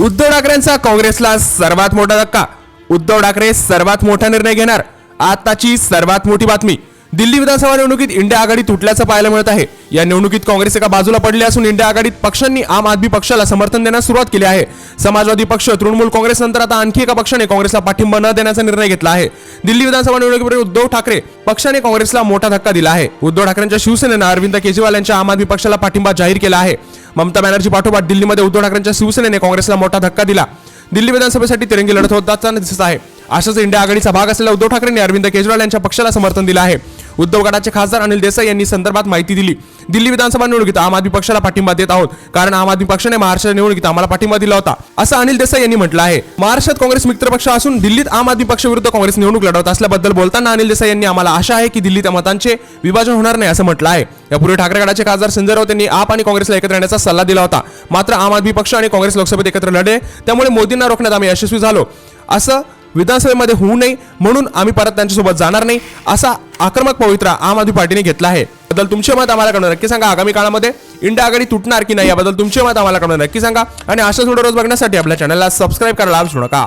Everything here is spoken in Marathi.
उद्धव ठाकरेंचा काँग्रेसला सर्वात मोठा धक्का. उद्धव ठाकरे सर्वात मोठा निर्णय घेणार. आताची सर्वात मोठी बातमी. दिल्ली विधानसभा निवडणुकीत इंडिया आघाडी तुटल्याचं पाहायला मिळत आहे. या निवडणुकीत काँग्रेस एका बाजूला पडले असून इंडिया आघाडीत पक्षांनी आम आदमी पक्षाला समर्थन देण्यास सुरुवात केली आहे. समाजवादी पक्ष तृणमूल काँग्रेस नंतर आता आणखी एका पक्षाने काँग्रेसला पाठिंबा न देण्याचा निर्णय घेतला आहे. दिल्ली विधानसभा निवडणुकीपूर्वी उद्धव ठाकरे पक्षाने काँग्रेसला मोठा धक्का दिला आहे. उद्धव ठाकरेंच्या शिवसेनेनं अरविंद केजरीवाल यांच्या आम आदमी पक्षाला पाठिंबा जाहीर केला आहे. ममता बॅनर्जी पाठोपाठ दिल्लीमध्ये उद्धव ठाकरेंच्या शिवसेनेने काँग्रेसला मोठा धक्का दिला. दिल्ली विधानसभेसाठी तिरंगी लढत होताना दिसत आहे. अशाच इंडिया आघाडीचा भाग असलेल्या उद्धव ठाकरेंनी अरविंद केजरीवाल यांच्या पक्षाला समर्थन दिलं आहे. उद्धव गटाचे खासदार अनिल देसाई यांनी संदर्भात माहिती दिली. दिल्ली विधानसभा निवडणुकीत आम आदमी पक्षाला पाठिंबा देत आहोत. कारण आम आदमी पक्षाने महाराष्ट्र निवडणुकीत आम्हाला पाठिंबा दिला होता. असं अनिल देसाई यांनी म्हटलं आहे. महाराष्ट्रात काँग्रेस मित्र पक्ष असून दिल्लीत आम आदमी पक्ष विरुद्ध काँग्रेस निवडणूक लढवत असल्याबद्दल बोलताना अनिल देसाई यांनी आम्हाला आशा आहे की दिल्लीत मतांचे विभाजन होणार नाही असं म्हटलं आहे. यापूर्वी ठाकरे गटाचे खासदार संजय राऊत यांनी आप आणि काँग्रेसला एकत्र येण्याचा सल्ला दिला होता. मात्र आम आदमी पक्ष आणि काँग्रेस लोकसभेत एकत्र लढले त्यामुळे मोदींना रोखण्यात आम्ही यशस्वी झालो. असं विधानसभेमध्ये होऊ नये म्हणून आम्ही परत त्यांच्यासोबत जाणार नाही. असा आक्रमक पवित्रा आम आदमी पार्टीने घेतला आहे. बद्दल तुमचे मत आम्हाला कळणार. नक्की सांगा आगामी काळामध्ये इंडिया आघाडी तुटणार की नाही? याबद्दल तुमचे मत आम्हाला कळणार. नक्की सांगा. आणि अशाच व्हिडिओ रोज बघण्यासाठी आपल्या चॅनलला सबस्क्राईब करायला विसरू नका.